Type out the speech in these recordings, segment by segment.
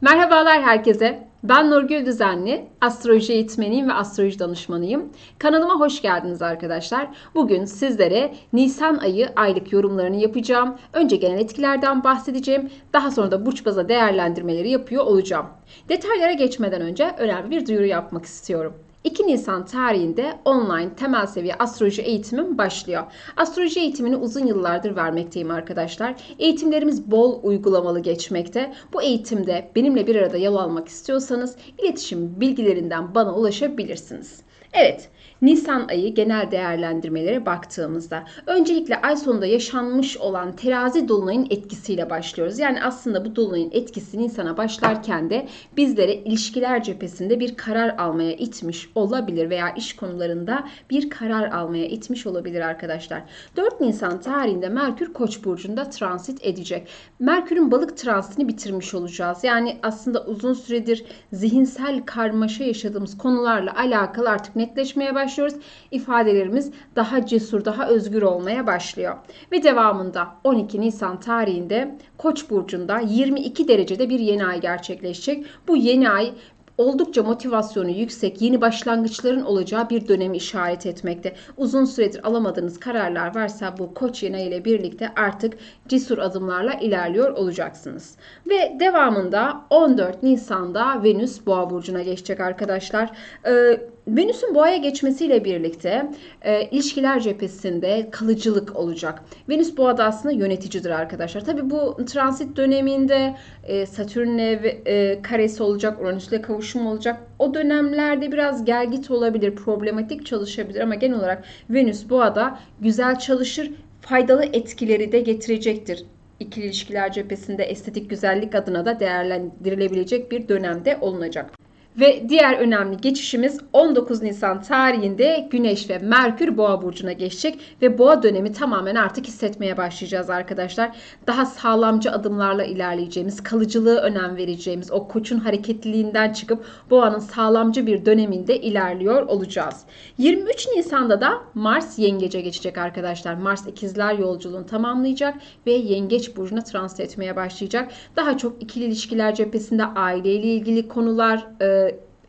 Merhabalar herkese. Ben Nurgül Düzenli, astroloji eğitmeniyim ve astroloji danışmanıyım. Kanalıma hoş geldiniz arkadaşlar. Bugün sizlere Nisan ayı aylık yorumlarını yapacağım. Önce genel etkilerden bahsedeceğim. Daha sonra da burç baza değerlendirmeleri yapıyor olacağım. Detaylara geçmeden önce önemli bir duyuru yapmak istiyorum. 2 Nisan tarihinde online temel seviye astroloji eğitimim başlıyor. Astroloji eğitimini uzun yıllardır vermekteyim arkadaşlar. Eğitimlerimiz bol uygulamalı geçmekte. Bu eğitimde benimle bir arada yol almak istiyorsanız iletişim bilgilerinden bana ulaşabilirsiniz. Evet, Nisan ayı genel değerlendirmelere baktığımızda öncelikle ay sonunda yaşanmış olan terazi dolunayın etkisiyle başlıyoruz. Yani aslında bu dolunayın etkisi Nisan'a başlarken de bizlere ilişkiler cephesinde bir karar almaya itmiş olabilir veya iş konularında bir karar almaya itmiş olabilir arkadaşlar. 4 Nisan tarihinde Merkür Koç burcunda transit edecek. Merkür'ün balık transitini bitirmiş olacağız. Yani aslında uzun süredir zihinsel karmaşa yaşadığımız konularla alakalı artık netleşmeye başlıyor başlıyoruz. İfadelerimiz daha cesur, daha özgür olmaya başlıyor. Ve devamında 12 Nisan tarihinde Koç burcunda 22 derecede bir yeni ay gerçekleşecek. Bu yeni ay oldukça motivasyonu yüksek yeni başlangıçların olacağı bir dönemi işaret etmekte. Uzun süredir alamadığınız kararlar varsa bu koç yeni ile birlikte artık cesur adımlarla ilerliyor olacaksınız. Ve devamında 14 Nisan'da Venüs Boğa burcuna geçecek arkadaşlar. Ee, Venüs'ün boğaya geçmesiyle birlikte e, ilişkiler cephesinde kalıcılık olacak. Venüs boğada aslında yöneticidir arkadaşlar. Tabi bu transit döneminde e, Satürn'le e, karesi olacak, Uranüs'le kavuşum olacak. O dönemlerde biraz gergit olabilir, problematik çalışabilir ama genel olarak Venüs boğada güzel çalışır, faydalı etkileri de getirecektir İkili ilişkiler cephesinde estetik güzellik adına da değerlendirilebilecek bir dönemde olunacak. Ve diğer önemli geçişimiz 19 Nisan tarihinde Güneş ve Merkür Boğa burcuna geçecek ve Boğa dönemi tamamen artık hissetmeye başlayacağız arkadaşlar. Daha sağlamcı adımlarla ilerleyeceğimiz, kalıcılığı önem vereceğimiz, o koçun hareketliliğinden çıkıp Boğa'nın sağlamcı bir döneminde ilerliyor olacağız. 23 Nisan'da da Mars Yengeç'e geçecek arkadaşlar. Mars ikizler yolculuğunu tamamlayacak ve Yengeç burcuna transit etmeye başlayacak. Daha çok ikili ilişkiler cephesinde aileyle ilgili konular,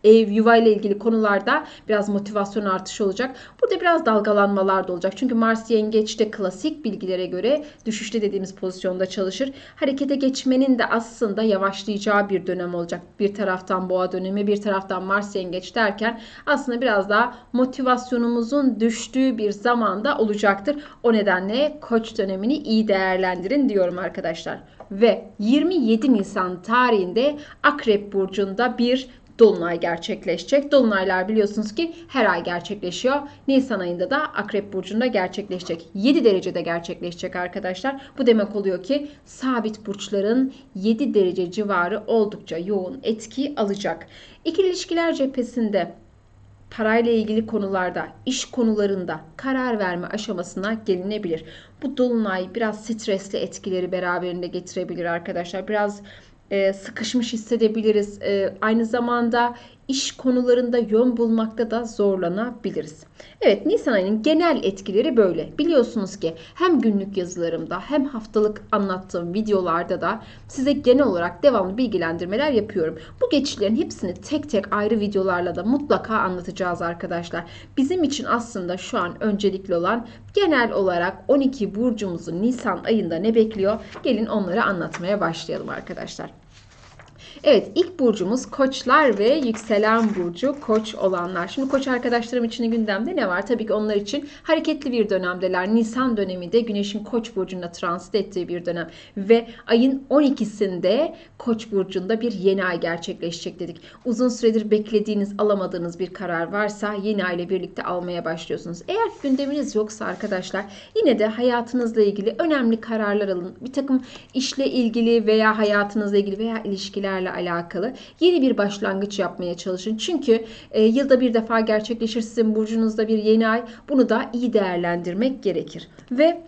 ev, yuva ile ilgili konularda biraz motivasyon artışı olacak. Burada biraz dalgalanmalar da olacak. Çünkü Mars yengeçte klasik bilgilere göre düşüşte dediğimiz pozisyonda çalışır. Harekete geçmenin de aslında yavaşlayacağı bir dönem olacak. Bir taraftan boğa dönemi, bir taraftan Mars yengeç derken aslında biraz daha motivasyonumuzun düştüğü bir zamanda olacaktır. O nedenle koç dönemini iyi değerlendirin diyorum arkadaşlar. Ve 27 Nisan tarihinde Akrep Burcu'nda bir Dolunay gerçekleşecek. Dolunaylar biliyorsunuz ki her ay gerçekleşiyor. Nisan ayında da Akrep Burcu'nda gerçekleşecek. 7 derecede gerçekleşecek arkadaşlar. Bu demek oluyor ki sabit burçların 7 derece civarı oldukça yoğun etki alacak. İkili ilişkiler cephesinde parayla ilgili konularda, iş konularında karar verme aşamasına gelinebilir. Bu dolunay biraz stresli etkileri beraberinde getirebilir arkadaşlar. Biraz e, sıkışmış hissedebiliriz. E, aynı zamanda iş konularında yön bulmakta da zorlanabiliriz. Evet Nisan ayının genel etkileri böyle. Biliyorsunuz ki hem günlük yazılarımda hem haftalık anlattığım videolarda da size genel olarak devamlı bilgilendirmeler yapıyorum. Bu geçişlerin hepsini tek tek ayrı videolarla da mutlaka anlatacağız arkadaşlar. Bizim için aslında şu an öncelikli olan genel olarak 12 burcumuzun Nisan ayında ne bekliyor? Gelin onları anlatmaya başlayalım arkadaşlar. Evet ilk burcumuz koçlar ve yükselen burcu koç olanlar. Şimdi koç arkadaşlarım için gündemde ne var? Tabii ki onlar için hareketli bir dönemdeler. Nisan döneminde güneşin koç burcunda transit ettiği bir dönem. Ve ayın 12'sinde koç burcunda bir yeni ay gerçekleşecek dedik. Uzun süredir beklediğiniz alamadığınız bir karar varsa yeni ay ile birlikte almaya başlıyorsunuz. Eğer gündeminiz yoksa arkadaşlar yine de hayatınızla ilgili önemli kararlar alın. Bir takım işle ilgili veya hayatınızla ilgili veya ilişkilerle ile alakalı yeni bir başlangıç yapmaya çalışın. Çünkü e, yılda bir defa gerçekleşir sizin burcunuzda bir yeni ay. Bunu da iyi değerlendirmek gerekir. Ve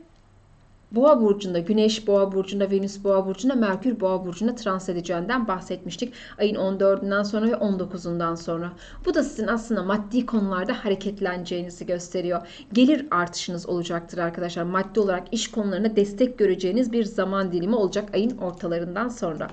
Boğa burcunda Güneş Boğa burcunda Venüs Boğa burcunda Merkür Boğa burcunda trans edeceğinden bahsetmiştik. Ayın 14'ünden sonra ve 19'undan sonra. Bu da sizin aslında maddi konularda hareketleneceğinizi gösteriyor. Gelir artışınız olacaktır arkadaşlar. Maddi olarak iş konularına destek göreceğiniz bir zaman dilimi olacak ayın ortalarından sonra.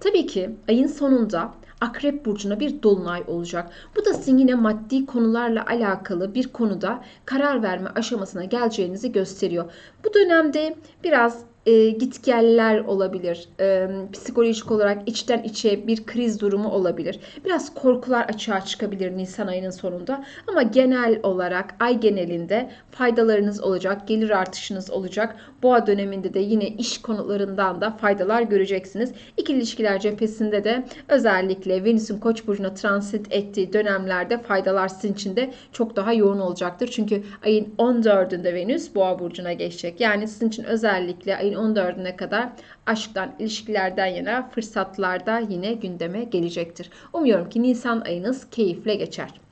Tabii ki ayın sonunda Akrep burcuna bir dolunay olacak. Bu da sizin yine maddi konularla alakalı bir konuda karar verme aşamasına geleceğinizi gösteriyor. Bu dönemde biraz e, gitgeller olabilir. E, psikolojik olarak içten içe bir kriz durumu olabilir. Biraz korkular açığa çıkabilir Nisan ayının sonunda. Ama genel olarak ay genelinde faydalarınız olacak, gelir artışınız olacak. Boğa döneminde de yine iş konularından da faydalar göreceksiniz. İkili ilişkiler cephesinde de özellikle Venüs'ün Koç burcuna transit ettiği dönemlerde faydalar sizin için de çok daha yoğun olacaktır. Çünkü ayın 14'ünde Venüs Boğa burcuna geçecek. Yani sizin için özellikle ayın 14'üne kadar aşktan, ilişkilerden yana fırsatlar da yine gündeme gelecektir. Umuyorum ki Nisan ayınız keyifle geçer.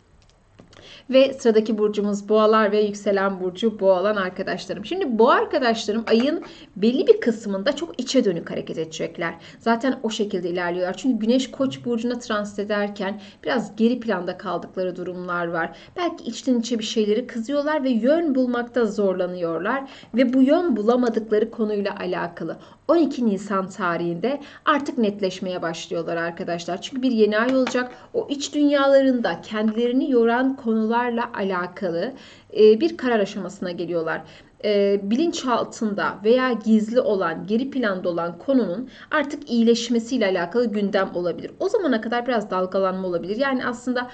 Ve sıradaki burcumuz boğalar ve yükselen burcu boğalan arkadaşlarım. Şimdi bu arkadaşlarım ayın belli bir kısmında çok içe dönük hareket edecekler. Zaten o şekilde ilerliyorlar. Çünkü güneş koç burcuna transit ederken biraz geri planda kaldıkları durumlar var. Belki içten içe bir şeyleri kızıyorlar ve yön bulmakta zorlanıyorlar. Ve bu yön bulamadıkları konuyla alakalı 12 Nisan tarihinde artık netleşmeye başlıyorlar arkadaşlar. Çünkü bir yeni ay olacak. O iç dünyalarında kendilerini yoran konularla alakalı e, bir karar aşamasına geliyorlar e, bilinçaltında veya gizli olan, geri planda olan konunun artık iyileşmesiyle alakalı gündem olabilir. O zamana kadar biraz dalgalanma olabilir. Yani aslında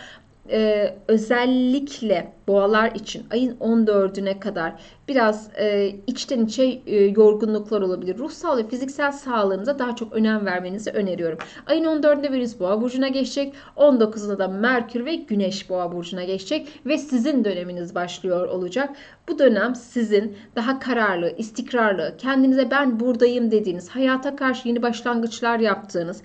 e, özellikle boğalar için ayın 14'üne kadar biraz e, içten içe e, yorgunluklar olabilir. Ruhsal ve fiziksel sağlığınıza daha çok önem vermenizi öneriyorum. Ayın 14'ünde Venüs Boğa burcuna geçecek. 19'unda da Merkür ve Güneş Boğa burcuna geçecek ve sizin döneminiz başlıyor olacak. Bu dönem sizin daha kararlı, istikrarlı, kendinize ben buradayım dediğiniz, hayata karşı yeni başlangıçlar yaptığınız,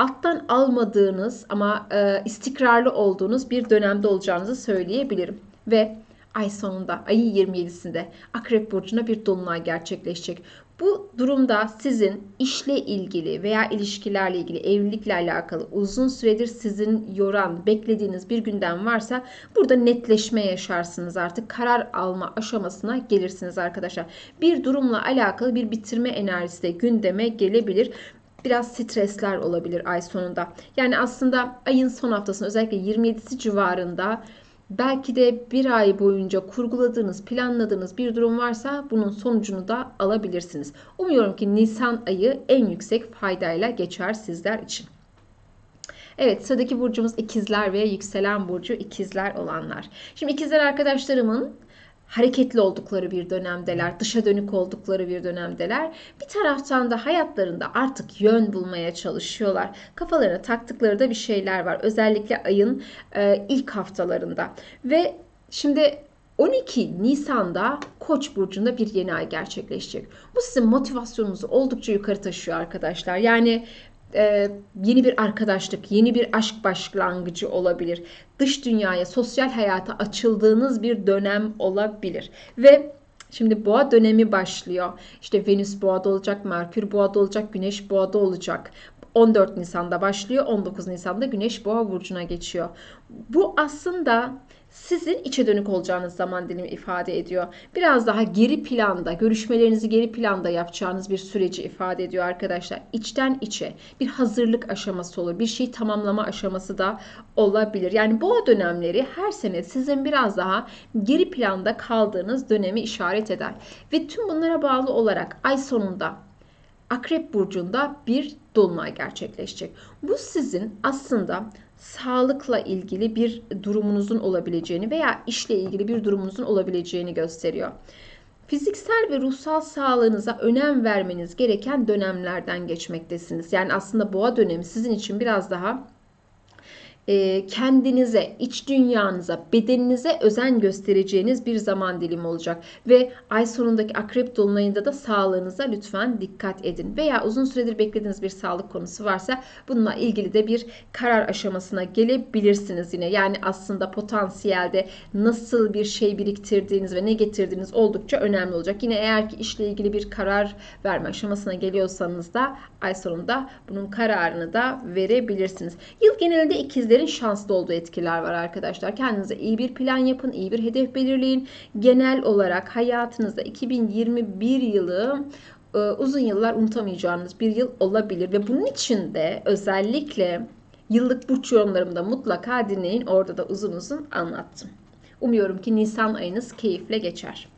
alttan almadığınız ama e, istikrarlı olduğunuz bir dönemde olacağınızı söyleyebilirim. Ve ay sonunda ayın 27'sinde Akrep Burcu'na bir dolunay gerçekleşecek. Bu durumda sizin işle ilgili veya ilişkilerle ilgili, evlilikle alakalı uzun süredir sizin yoran, beklediğiniz bir gündem varsa burada netleşme yaşarsınız artık. Karar alma aşamasına gelirsiniz arkadaşlar. Bir durumla alakalı bir bitirme enerjisi de gündeme gelebilir biraz stresler olabilir ay sonunda. Yani aslında ayın son haftasında özellikle 27'si civarında belki de bir ay boyunca kurguladığınız, planladığınız bir durum varsa bunun sonucunu da alabilirsiniz. Umuyorum ki Nisan ayı en yüksek faydayla geçer sizler için. Evet sıradaki burcumuz ikizler ve yükselen burcu ikizler olanlar. Şimdi ikizler arkadaşlarımın hareketli oldukları bir dönemdeler, dışa dönük oldukları bir dönemdeler. Bir taraftan da hayatlarında artık yön bulmaya çalışıyorlar. Kafalarına taktıkları da bir şeyler var. Özellikle ayın e, ilk haftalarında. Ve şimdi 12 Nisan'da Koç burcunda bir yeni ay gerçekleşecek. Bu sizin motivasyonunuzu oldukça yukarı taşıyor arkadaşlar. Yani e, yeni bir arkadaşlık, yeni bir aşk başlangıcı olabilir. Dış dünyaya, sosyal hayata açıldığınız bir dönem olabilir. Ve Şimdi boğa dönemi başlıyor. İşte Venüs boğada olacak, Merkür boğada olacak, Güneş boğada olacak. 14 Nisan'da başlıyor, 19 Nisan'da Güneş boğa burcuna geçiyor. Bu aslında sizin içe dönük olacağınız zaman dilimi ifade ediyor. Biraz daha geri planda, görüşmelerinizi geri planda yapacağınız bir süreci ifade ediyor arkadaşlar. İçten içe bir hazırlık aşaması olur. Bir şey tamamlama aşaması da olabilir. Yani boğa dönemleri her sene sizin biraz daha geri planda kaldığınız dönemi işaret eder. Ve tüm bunlara bağlı olarak ay sonunda Akrep burcunda bir dolunay gerçekleşecek. Bu sizin aslında sağlıkla ilgili bir durumunuzun olabileceğini veya işle ilgili bir durumunuzun olabileceğini gösteriyor. Fiziksel ve ruhsal sağlığınıza önem vermeniz gereken dönemlerden geçmektesiniz. Yani aslında boğa dönemi sizin için biraz daha kendinize, iç dünyanıza, bedeninize özen göstereceğiniz bir zaman dilimi olacak. Ve ay sonundaki akrep dolunayında da sağlığınıza lütfen dikkat edin. Veya uzun süredir beklediğiniz bir sağlık konusu varsa bununla ilgili de bir karar aşamasına gelebilirsiniz yine. Yani aslında potansiyelde nasıl bir şey biriktirdiğiniz ve ne getirdiğiniz oldukça önemli olacak. Yine eğer ki işle ilgili bir karar verme aşamasına geliyorsanız da ay sonunda bunun kararını da verebilirsiniz. Yıl genelinde ikizlerin şanslı olduğu etkiler var arkadaşlar. Kendinize iyi bir plan yapın, iyi bir hedef belirleyin. Genel olarak hayatınızda 2021 yılı e, uzun yıllar unutamayacağınız bir yıl olabilir ve bunun için de özellikle yıllık burç yorumlarımda mutlaka dinleyin. Orada da uzun uzun anlattım. Umuyorum ki Nisan ayınız keyifle geçer.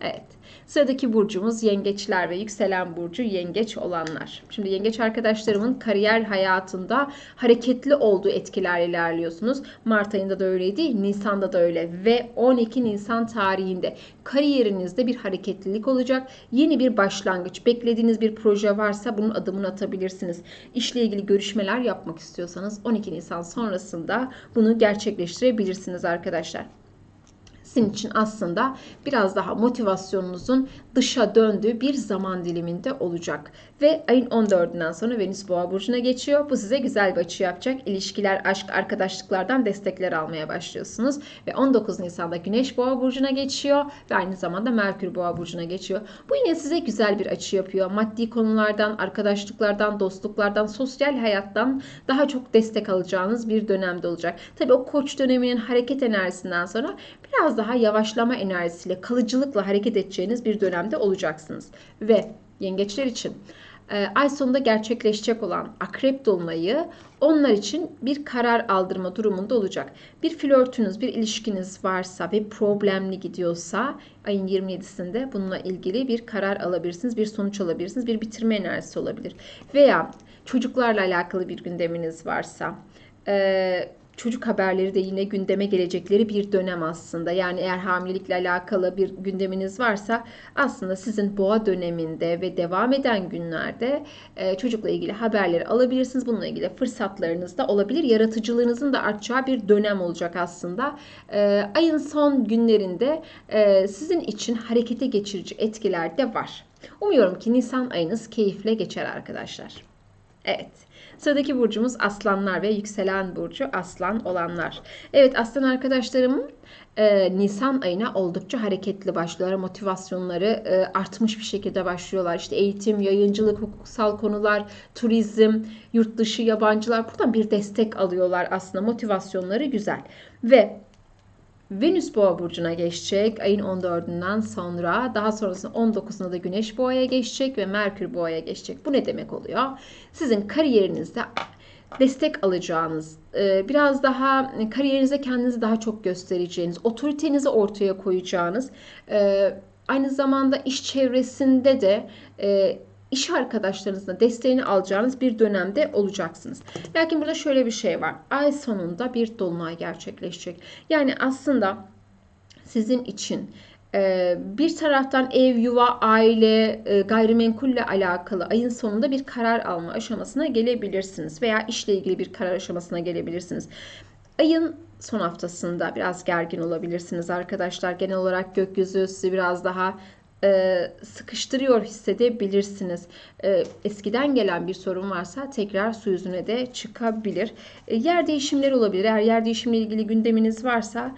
Evet. Sıradaki burcumuz yengeçler ve yükselen burcu yengeç olanlar. Şimdi yengeç arkadaşlarımın kariyer hayatında hareketli olduğu etkiler ilerliyorsunuz. Mart ayında da öyleydi, Nisan'da da öyle ve 12 Nisan tarihinde kariyerinizde bir hareketlilik olacak. Yeni bir başlangıç, beklediğiniz bir proje varsa bunun adımını atabilirsiniz. İşle ilgili görüşmeler yapmak istiyorsanız 12 Nisan sonrasında bunu gerçekleştirebilirsiniz arkadaşlar sizin için aslında biraz daha motivasyonunuzun dışa döndüğü bir zaman diliminde olacak. Ve ayın 14'ünden sonra Venüs Boğa burcuna geçiyor. Bu size güzel bir açı yapacak. İlişkiler, aşk, arkadaşlıklardan destekler almaya başlıyorsunuz. Ve 19 Nisan'da Güneş Boğa burcuna geçiyor ve aynı zamanda Merkür Boğa burcuna geçiyor. Bu yine size güzel bir açı yapıyor. Maddi konulardan, arkadaşlıklardan, dostluklardan, sosyal hayattan daha çok destek alacağınız bir dönemde olacak. Tabii o koç döneminin hareket enerjisinden sonra biraz daha yavaşlama enerjisiyle, kalıcılıkla hareket edeceğiniz bir dönemde olacaksınız. Ve yengeçler için e, ay sonunda gerçekleşecek olan akrep dolunayı onlar için bir karar aldırma durumunda olacak. Bir flörtünüz, bir ilişkiniz varsa ve problemli gidiyorsa ayın 27'sinde bununla ilgili bir karar alabilirsiniz, bir sonuç alabilirsiniz, bir bitirme enerjisi olabilir. Veya çocuklarla alakalı bir gündeminiz varsa, e, çocuk haberleri de yine gündeme gelecekleri bir dönem aslında. Yani eğer hamilelikle alakalı bir gündeminiz varsa aslında sizin boğa döneminde ve devam eden günlerde e, çocukla ilgili haberleri alabilirsiniz. Bununla ilgili fırsatlarınız da olabilir. Yaratıcılığınızın da artacağı bir dönem olacak aslında. E, ayın son günlerinde e, sizin için harekete geçirici etkiler de var. Umuyorum ki Nisan ayınız keyifle geçer arkadaşlar. Evet. Sıradaki burcumuz aslanlar ve yükselen burcu aslan olanlar. Evet aslan arkadaşlarımın e, Nisan ayına oldukça hareketli başlıyorlar. Motivasyonları e, artmış bir şekilde başlıyorlar. İşte eğitim, yayıncılık, hukuksal konular, turizm, yurt dışı yabancılar buradan bir destek alıyorlar aslında. Motivasyonları güzel. Ve Venüs Boğa burcuna geçecek ayın 14'ünden sonra. Daha sonrasında 19'unda da Güneş Boğa'ya geçecek ve Merkür Boğa'ya geçecek. Bu ne demek oluyor? Sizin kariyerinizde destek alacağınız, e, biraz daha kariyerinizde kendinizi daha çok göstereceğiniz, otoritenizi ortaya koyacağınız, e, aynı zamanda iş çevresinde de e, iş arkadaşlarınızla desteğini alacağınız bir dönemde olacaksınız. Lakin burada şöyle bir şey var. Ay sonunda bir dolunay gerçekleşecek. Yani aslında sizin için e, bir taraftan ev, yuva, aile, e, gayrimenkulle alakalı ayın sonunda bir karar alma aşamasına gelebilirsiniz veya işle ilgili bir karar aşamasına gelebilirsiniz. Ayın son haftasında biraz gergin olabilirsiniz arkadaşlar. Genel olarak gökyüzü sizi biraz daha e, sıkıştırıyor hissedebilirsiniz. E, eskiden gelen bir sorun varsa tekrar su yüzüne de çıkabilir. E, yer değişimleri olabilir. Eğer yer değişimle ilgili gündeminiz varsa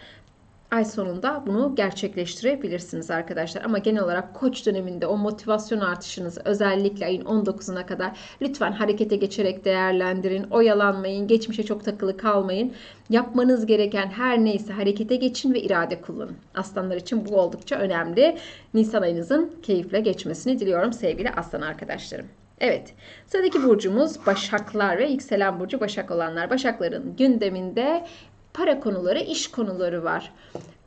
ay sonunda bunu gerçekleştirebilirsiniz arkadaşlar. Ama genel olarak koç döneminde o motivasyon artışınızı özellikle ayın 19'una kadar lütfen harekete geçerek değerlendirin. Oyalanmayın, geçmişe çok takılı kalmayın. Yapmanız gereken her neyse harekete geçin ve irade kullanın. Aslanlar için bu oldukça önemli. Nisan ayınızın keyifle geçmesini diliyorum sevgili aslan arkadaşlarım. Evet, sıradaki burcumuz Başaklar ve yükselen burcu Başak olanlar. Başakların gündeminde para konuları, iş konuları var.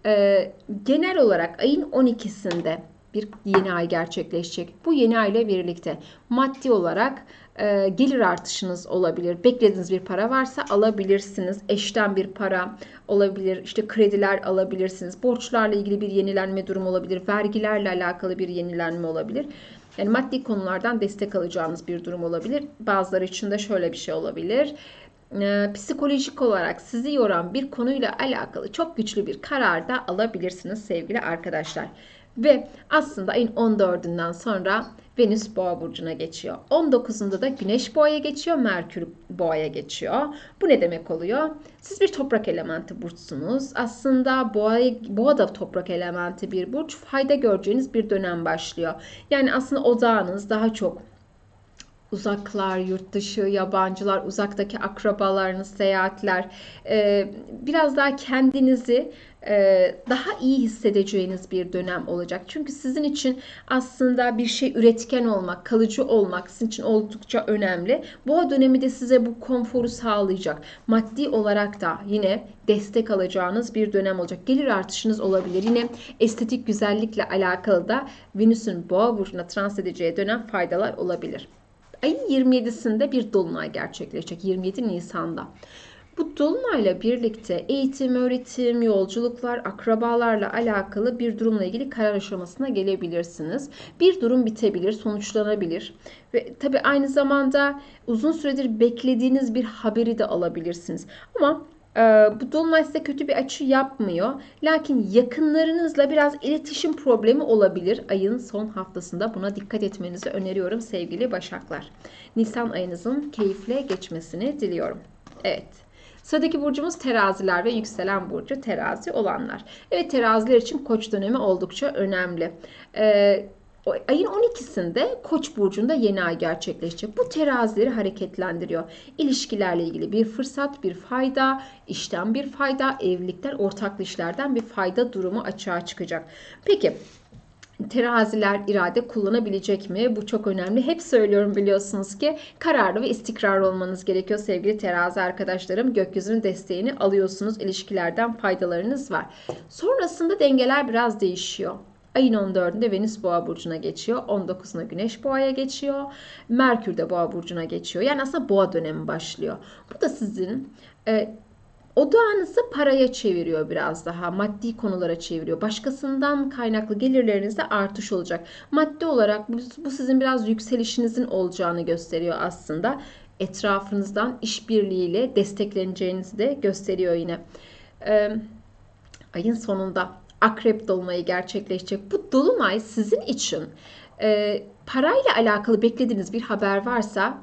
Ee, genel olarak ayın 12'sinde bir yeni ay gerçekleşecek. Bu yeni ay ile birlikte maddi olarak e, gelir artışınız olabilir. Beklediğiniz bir para varsa alabilirsiniz. Eşten bir para olabilir. İşte krediler alabilirsiniz. Borçlarla ilgili bir yenilenme durumu olabilir. Vergilerle alakalı bir yenilenme olabilir. Yani maddi konulardan destek alacağınız bir durum olabilir. Bazıları için de şöyle bir şey olabilir e, psikolojik olarak sizi yoran bir konuyla alakalı çok güçlü bir karar da alabilirsiniz sevgili arkadaşlar. Ve aslında ayın 14'ünden sonra Venüs Boğa burcuna geçiyor. 19'unda da Güneş Boğa'ya geçiyor, Merkür Boğa'ya geçiyor. Bu ne demek oluyor? Siz bir toprak elementi burçsunuz. Aslında Boğa, Boğa da toprak elementi bir burç. Fayda göreceğiniz bir dönem başlıyor. Yani aslında odağınız daha çok uzaklar, yurt dışı, yabancılar, uzaktaki akrabalarınız, seyahatler, e, biraz daha kendinizi e, daha iyi hissedeceğiniz bir dönem olacak. Çünkü sizin için aslında bir şey üretken olmak, kalıcı olmak sizin için oldukça önemli. Bu dönemi de size bu konforu sağlayacak. Maddi olarak da yine destek alacağınız bir dönem olacak. Gelir artışınız olabilir. Yine estetik güzellikle alakalı da Venüs'ün Boğa burcuna trans edeceği dönem faydalar olabilir. Ayın 27'sinde bir dolunay gerçekleşecek. 27 Nisan'da. Bu dolunayla birlikte eğitim, öğretim, yolculuklar, akrabalarla alakalı bir durumla ilgili karar aşamasına gelebilirsiniz. Bir durum bitebilir, sonuçlanabilir ve tabi aynı zamanda uzun süredir beklediğiniz bir haberi de alabilirsiniz. Ama bu dolunay size kötü bir açı yapmıyor. Lakin yakınlarınızla biraz iletişim problemi olabilir. Ayın son haftasında buna dikkat etmenizi öneriyorum sevgili Başaklar. Nisan ayınızın keyifle geçmesini diliyorum. Evet. Sıradaki burcumuz teraziler ve yükselen burcu terazi olanlar. Evet teraziler için koç dönemi oldukça önemli. Ee, ayın 12'sinde Koç burcunda yeni ay gerçekleşecek. Bu terazileri hareketlendiriyor. İlişkilerle ilgili bir fırsat, bir fayda, işten bir fayda, evlilikten, ortaklı işlerden bir fayda durumu açığa çıkacak. Peki teraziler irade kullanabilecek mi? Bu çok önemli. Hep söylüyorum biliyorsunuz ki kararlı ve istikrarlı olmanız gerekiyor sevgili terazi arkadaşlarım. Gökyüzünün desteğini alıyorsunuz. İlişkilerden faydalarınız var. Sonrasında dengeler biraz değişiyor. Ayın 14'ünde Venüs Boğa burcuna geçiyor. 19'unda Güneş Boğa'ya geçiyor. Merkür de Boğa burcuna geçiyor. Yani aslında Boğa dönemi başlıyor. Bu da sizin e, Odağınızı paraya çeviriyor biraz daha. Maddi konulara çeviriyor. Başkasından kaynaklı gelirlerinizde artış olacak. Maddi olarak bu sizin biraz yükselişinizin olacağını gösteriyor aslında. Etrafınızdan işbirliğiyle destekleneceğinizi de gösteriyor yine. Ee, ayın sonunda akrep dolunayı gerçekleşecek. Bu dolunay sizin için e, parayla alakalı beklediğiniz bir haber varsa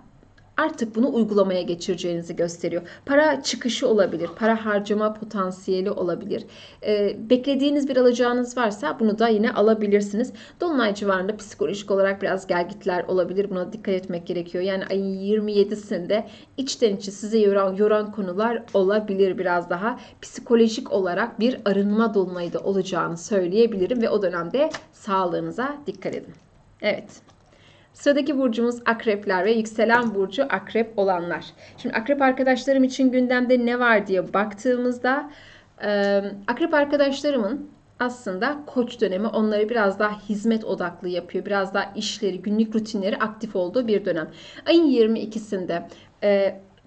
artık bunu uygulamaya geçireceğinizi gösteriyor. Para çıkışı olabilir, para harcama potansiyeli olabilir. Ee, beklediğiniz bir alacağınız varsa bunu da yine alabilirsiniz. Dolunay civarında psikolojik olarak biraz gelgitler olabilir. Buna dikkat etmek gerekiyor. Yani ayın 27'sinde içten içe size yoran, yoran konular olabilir biraz daha. Psikolojik olarak bir arınma dolunayı da olacağını söyleyebilirim ve o dönemde sağlığınıza dikkat edin. Evet. Sıradaki burcumuz akrepler ve yükselen burcu akrep olanlar. Şimdi akrep arkadaşlarım için gündemde ne var diye baktığımızda akrep arkadaşlarımın aslında koç dönemi onları biraz daha hizmet odaklı yapıyor. Biraz daha işleri, günlük rutinleri aktif olduğu bir dönem. Ayın 22'sinde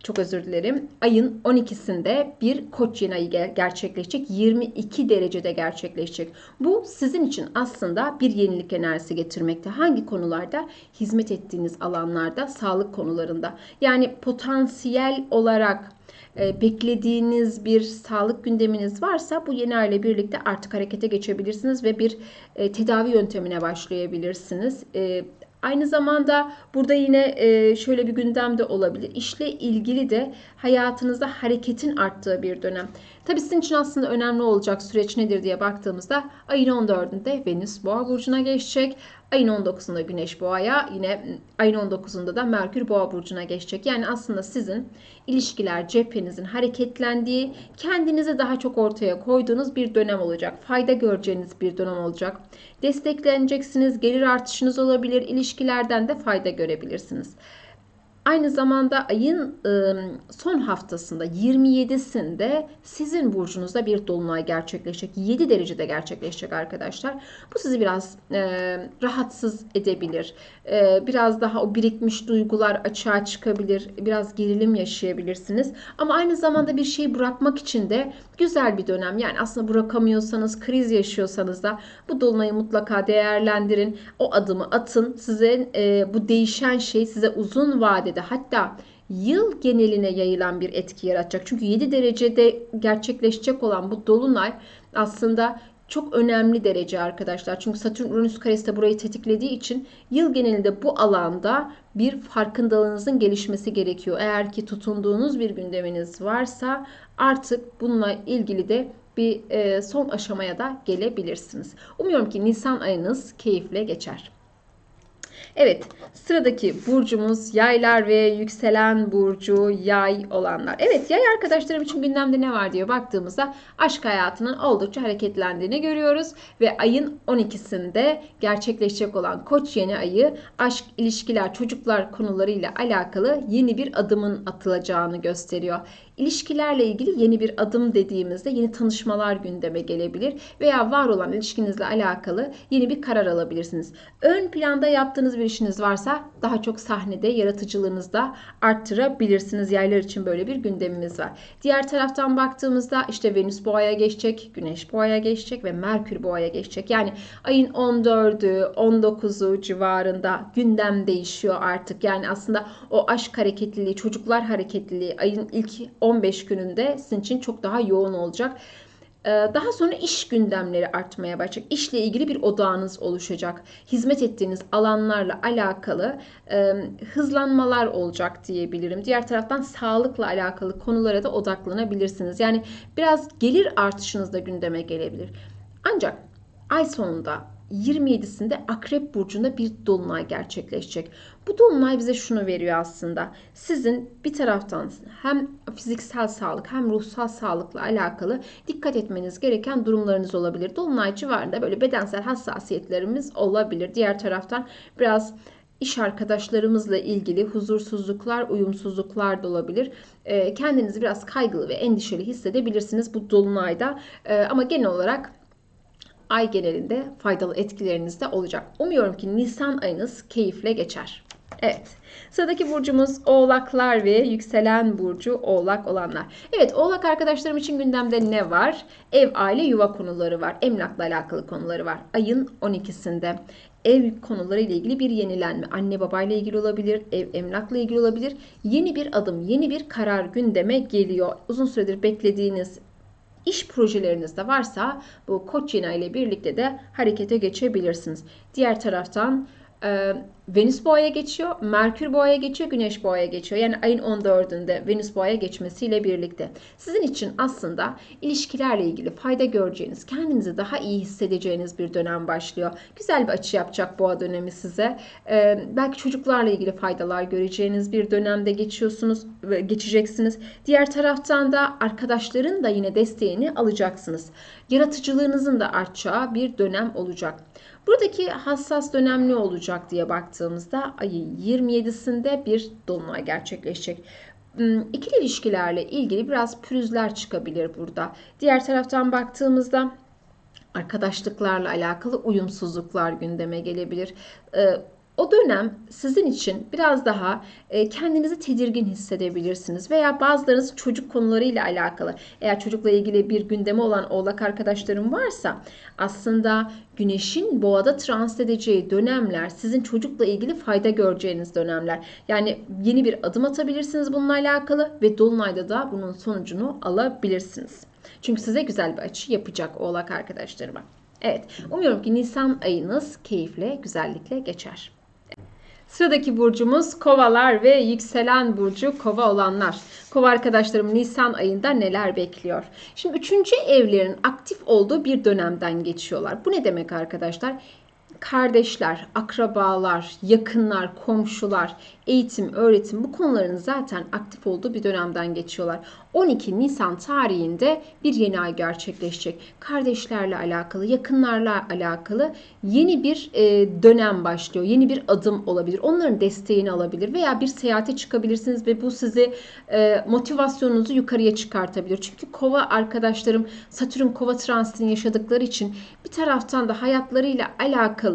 çok özür dilerim. Ayın 12'sinde bir koç yeni ayı gerçekleşecek. 22 derecede gerçekleşecek. Bu sizin için aslında bir yenilik enerjisi getirmekte. Hangi konularda? Hizmet ettiğiniz alanlarda, sağlık konularında. Yani potansiyel olarak e, beklediğiniz bir sağlık gündeminiz varsa bu yeni ay ile birlikte artık harekete geçebilirsiniz ve bir e, tedavi yöntemine başlayabilirsiniz. Aynı zamanda burada yine e, şöyle bir gündem de olabilir. İşle ilgili de hayatınızda hareketin arttığı bir dönem. Tabii sizin için aslında önemli olacak süreç nedir diye baktığımızda ayın 14'ünde Venüs Boğa burcuna geçecek. Ayın 19'unda Güneş Boğa'ya yine ayın 19'unda da Merkür Boğa burcuna geçecek. Yani aslında sizin ilişkiler cephenizin hareketlendiği, kendinizi daha çok ortaya koyduğunuz bir dönem olacak. Fayda göreceğiniz bir dönem olacak. Destekleneceksiniz, gelir artışınız olabilir, ilişkilerden de fayda görebilirsiniz. Aynı zamanda ayın son haftasında 27'sinde sizin burcunuzda bir dolunay gerçekleşecek. 7 derecede gerçekleşecek arkadaşlar. Bu sizi biraz rahatsız edebilir. biraz daha o birikmiş duygular açığa çıkabilir. Biraz gerilim yaşayabilirsiniz. Ama aynı zamanda bir şeyi bırakmak için de güzel bir dönem. Yani aslında bırakamıyorsanız, kriz yaşıyorsanız da bu dolunayı mutlaka değerlendirin. O adımı atın. Size bu değişen şey size uzun vadede vadede hatta yıl geneline yayılan bir etki yaratacak. Çünkü 7 derecede gerçekleşecek olan bu dolunay aslında çok önemli derece arkadaşlar. Çünkü Satürn Uranüs karesi de burayı tetiklediği için yıl genelinde bu alanda bir farkındalığınızın gelişmesi gerekiyor. Eğer ki tutunduğunuz bir gündeminiz varsa artık bununla ilgili de bir e, son aşamaya da gelebilirsiniz. Umuyorum ki Nisan ayınız keyifle geçer. Evet, sıradaki burcumuz yaylar ve yükselen burcu yay olanlar. Evet, yay arkadaşlarım için gündemde ne var diye baktığımızda aşk hayatının oldukça hareketlendiğini görüyoruz. Ve ayın 12'sinde gerçekleşecek olan koç yeni ayı aşk, ilişkiler, çocuklar konularıyla alakalı yeni bir adımın atılacağını gösteriyor. İlişkilerle ilgili yeni bir adım dediğimizde yeni tanışmalar gündeme gelebilir veya var olan ilişkinizle alakalı yeni bir karar alabilirsiniz. Ön planda yaptığınız bir işiniz varsa daha çok sahnede yaratıcılığınızı da arttırabilirsiniz. Yaylar için böyle bir gündemimiz var. Diğer taraftan baktığımızda işte Venüs boğaya geçecek, Güneş boğaya geçecek ve Merkür boğaya geçecek. Yani ayın 14'ü, 19'u civarında gündem değişiyor artık. Yani aslında o aşk hareketliliği, çocuklar hareketliliği ayın ilk 15 gününde sizin için çok daha yoğun olacak. Ee, Daha sonra iş gündemleri artmaya başlayacak. İşle ilgili bir odağınız oluşacak. Hizmet ettiğiniz alanlarla alakalı e, hızlanmalar olacak diyebilirim. Diğer taraftan sağlıkla alakalı konulara da odaklanabilirsiniz. Yani biraz gelir artışınız da gündeme gelebilir. Ancak ay sonunda 27'sinde Akrep Burcu'nda bir dolunay gerçekleşecek. Bu dolunay bize şunu veriyor aslında. Sizin bir taraftan hem fiziksel sağlık hem ruhsal sağlıkla alakalı dikkat etmeniz gereken durumlarınız olabilir. Dolunay civarında böyle bedensel hassasiyetlerimiz olabilir. Diğer taraftan biraz iş arkadaşlarımızla ilgili huzursuzluklar, uyumsuzluklar da olabilir. Kendinizi biraz kaygılı ve endişeli hissedebilirsiniz bu dolunayda. Ama genel olarak ay genelinde faydalı etkileriniz de olacak. Umuyorum ki Nisan ayınız keyifle geçer. Evet. Sıradaki burcumuz Oğlaklar ve yükselen burcu Oğlak olanlar. Evet, Oğlak arkadaşlarım için gündemde ne var? Ev, aile, yuva konuları var. Emlakla alakalı konuları var. Ayın 12'sinde ev konuları ile ilgili bir yenilenme, anne babayla ilgili olabilir, ev emlakla ilgili olabilir. Yeni bir adım, yeni bir karar gündeme geliyor. Uzun süredir beklediğiniz iş projeleriniz de varsa bu Koç yeni ile birlikte de harekete geçebilirsiniz. Diğer taraftan e, Venüs boğaya geçiyor, Merkür boğaya geçiyor, Güneş boğaya geçiyor. Yani ayın 14'ünde Venüs boğaya geçmesiyle birlikte. Sizin için aslında ilişkilerle ilgili fayda göreceğiniz, kendinizi daha iyi hissedeceğiniz bir dönem başlıyor. Güzel bir açı yapacak boğa dönemi size. Ee, belki çocuklarla ilgili faydalar göreceğiniz bir dönemde geçiyorsunuz geçeceksiniz. Diğer taraftan da arkadaşların da yine desteğini alacaksınız. Yaratıcılığınızın da artacağı bir dönem olacak. Buradaki hassas dönem ne olacak diye baktığımızda ayın 27'sinde bir dolunay gerçekleşecek. Hmm, İkili ilişkilerle ilgili biraz pürüzler çıkabilir burada. Diğer taraftan baktığımızda arkadaşlıklarla alakalı uyumsuzluklar gündeme gelebilir. Ee, o dönem sizin için biraz daha e, kendinizi tedirgin hissedebilirsiniz veya bazılarınız çocuk konularıyla alakalı eğer çocukla ilgili bir gündemi olan oğlak arkadaşlarım varsa aslında güneşin boğada transit edeceği dönemler sizin çocukla ilgili fayda göreceğiniz dönemler. Yani yeni bir adım atabilirsiniz bununla alakalı ve dolunayda da bunun sonucunu alabilirsiniz. Çünkü size güzel bir açı yapacak oğlak arkadaşlarıma. Evet, umuyorum ki Nisan ayınız keyifle, güzellikle geçer. Sıradaki burcumuz kovalar ve yükselen burcu kova olanlar. Kova arkadaşlarım Nisan ayında neler bekliyor? Şimdi üçüncü evlerin aktif olduğu bir dönemden geçiyorlar. Bu ne demek arkadaşlar? Kardeşler, akrabalar, yakınlar, komşular, eğitim, öğretim bu konuların zaten aktif olduğu bir dönemden geçiyorlar. 12 Nisan tarihinde bir yeni ay gerçekleşecek. Kardeşlerle alakalı, yakınlarla alakalı yeni bir e, dönem başlıyor. Yeni bir adım olabilir. Onların desteğini alabilir veya bir seyahate çıkabilirsiniz ve bu sizi e, motivasyonunuzu yukarıya çıkartabilir. Çünkü kova arkadaşlarım Satürn kova transitini yaşadıkları için bir taraftan da hayatlarıyla alakalı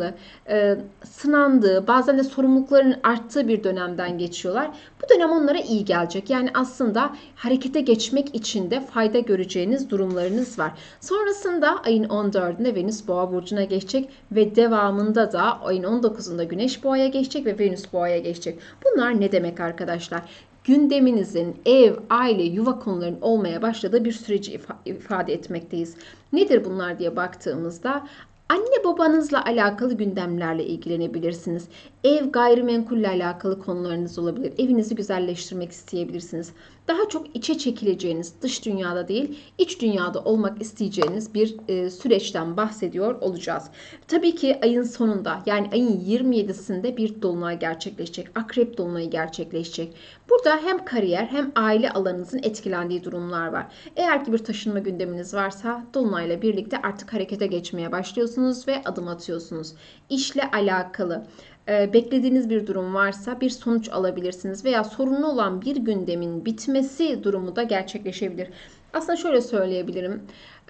e, sınandığı, bazen de sorumlulukların arttığı bir dönemden geçiyorlar. Bu dönem onlara iyi gelecek. Yani aslında harekete geçmek için de fayda göreceğiniz durumlarınız var. Sonrasında ayın 14'ünde Venüs Boğa burcuna geçecek ve devamında da ayın 19'unda Güneş Boğa'ya geçecek ve Venüs Boğa'ya geçecek. Bunlar ne demek arkadaşlar? gündeminizin ev, aile, yuva konularının olmaya başladığı bir süreci ifade etmekteyiz. Nedir bunlar diye baktığımızda Anne babanızla alakalı gündemlerle ilgilenebilirsiniz. Ev gayrimenkulle alakalı konularınız olabilir. Evinizi güzelleştirmek isteyebilirsiniz. Daha çok içe çekileceğiniz, dış dünyada değil, iç dünyada olmak isteyeceğiniz bir e, süreçten bahsediyor olacağız. Tabii ki ayın sonunda yani ayın 27'sinde bir dolunay gerçekleşecek. Akrep dolunayı gerçekleşecek. Burada hem kariyer hem aile alanınızın etkilendiği durumlar var. Eğer ki bir taşınma gündeminiz varsa dolunayla birlikte artık harekete geçmeye başlıyorsunuz ve adım atıyorsunuz. İşle alakalı beklediğiniz bir durum varsa bir sonuç alabilirsiniz veya sorunlu olan bir gündemin bitmesi durumu da gerçekleşebilir. Aslında şöyle söyleyebilirim.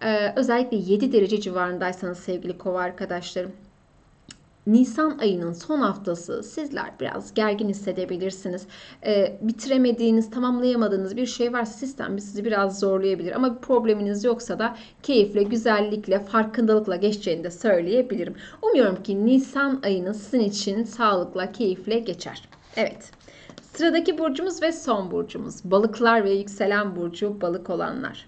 E, özellikle 7 derece civarındaysanız sevgili kova arkadaşlarım Nisan ayının son haftası sizler biraz gergin hissedebilirsiniz. E, bitiremediğiniz, tamamlayamadığınız bir şey varsa sistem sizi biraz zorlayabilir. Ama bir probleminiz yoksa da keyifle, güzellikle, farkındalıkla geçeceğini de söyleyebilirim. Umuyorum ki Nisan ayını sizin için sağlıkla, keyifle geçer. Evet. Sıradaki burcumuz ve son burcumuz. Balıklar ve yükselen burcu balık olanlar.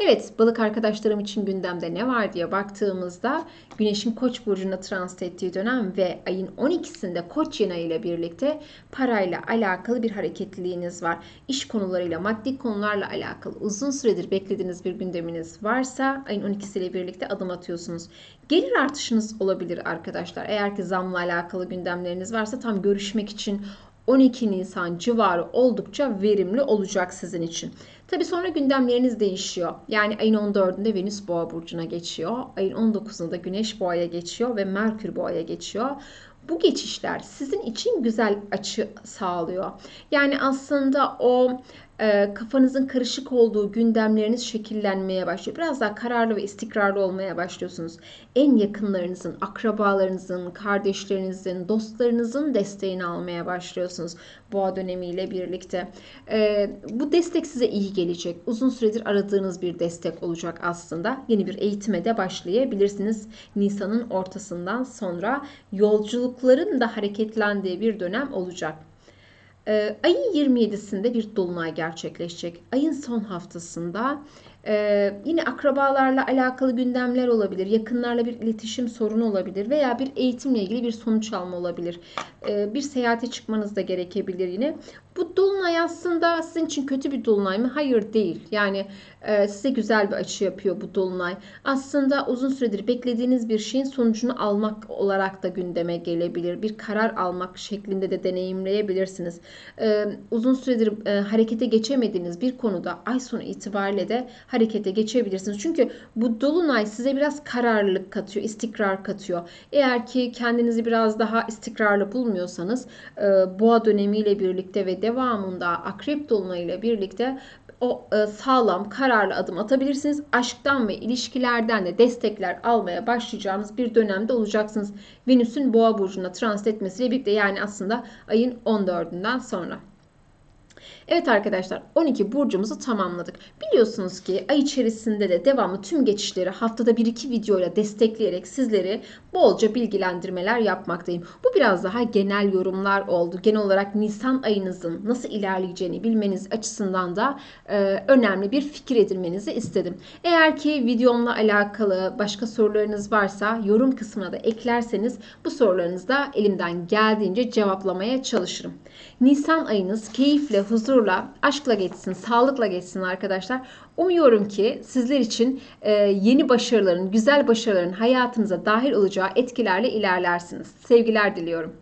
Evet balık arkadaşlarım için gündemde ne var diye baktığımızda Güneş'in Koç burcuna transit ettiği dönem ve ayın 12'sinde Koç yeni ile birlikte parayla alakalı bir hareketliliğiniz var. İş konularıyla, maddi konularla alakalı uzun süredir beklediğiniz bir gündeminiz varsa ayın 12'siyle birlikte adım atıyorsunuz. Gelir artışınız olabilir arkadaşlar. Eğer ki zamla alakalı gündemleriniz varsa tam görüşmek için 12 Nisan civarı oldukça verimli olacak sizin için. Tabi sonra gündemleriniz değişiyor. Yani ayın 14'ünde Venüs Boğa burcuna geçiyor. Ayın 19'unda Güneş Boğa'ya geçiyor ve Merkür Boğa'ya geçiyor. Bu geçişler sizin için güzel açı sağlıyor. Yani aslında o e, kafanızın karışık olduğu gündemleriniz şekillenmeye başlıyor. Biraz daha kararlı ve istikrarlı olmaya başlıyorsunuz. En yakınlarınızın, akrabalarınızın, kardeşlerinizin, dostlarınızın desteğini almaya başlıyorsunuz boğa dönemiyle birlikte. E, bu destek size iyi gelecek. Uzun süredir aradığınız bir destek olacak aslında. Yeni bir eğitime de başlayabilirsiniz. Nisan'ın ortasından sonra yolculukların da hareketlendiği bir dönem olacak. Ayın 27'sinde bir dolunay gerçekleşecek. Ayın son haftasında ee, yine akrabalarla alakalı gündemler olabilir, yakınlarla bir iletişim sorunu olabilir veya bir eğitimle ilgili bir sonuç alma olabilir. Ee, bir seyahate çıkmanız da gerekebilir yine. Bu dolunay aslında sizin için kötü bir dolunay mı? Hayır değil. Yani e, size güzel bir açı yapıyor bu dolunay. Aslında uzun süredir beklediğiniz bir şeyin sonucunu almak olarak da gündeme gelebilir. Bir karar almak şeklinde de deneyimleyebilirsiniz. E, uzun süredir e, harekete geçemediğiniz bir konuda ay sonu itibariyle de harekete geçebilirsiniz. Çünkü bu dolunay size biraz kararlılık katıyor, istikrar katıyor. Eğer ki kendinizi biraz daha istikrarlı bulmuyorsanız e, boğa dönemiyle birlikte ve devamında akrep dolunayıyla birlikte o e, sağlam, kararlı adım atabilirsiniz. Aşktan ve ilişkilerden de destekler almaya başlayacağınız bir dönemde olacaksınız. Venüs'ün boğa burcuna transit etmesiyle birlikte yani aslında ayın 14'ünden sonra. Evet arkadaşlar 12 burcumuzu tamamladık. Biliyorsunuz ki ay içerisinde de devamlı tüm geçişleri haftada 1-2 videoyla destekleyerek sizleri bolca bilgilendirmeler yapmaktayım. Bu biraz daha genel yorumlar oldu. Genel olarak Nisan ayınızın nasıl ilerleyeceğini bilmeniz açısından da e, önemli bir fikir edinmenizi istedim. Eğer ki videomla alakalı başka sorularınız varsa yorum kısmına da eklerseniz bu sorularınızı da elimden geldiğince cevaplamaya çalışırım. Nisan ayınız keyifle, huzurla, aşkla geçsin, sağlıkla geçsin arkadaşlar. Umuyorum ki sizler için e, yeni başarıların, güzel başarıların hayatınıza dahil olacağı etkilerle ilerlersiniz. Sevgiler diliyorum.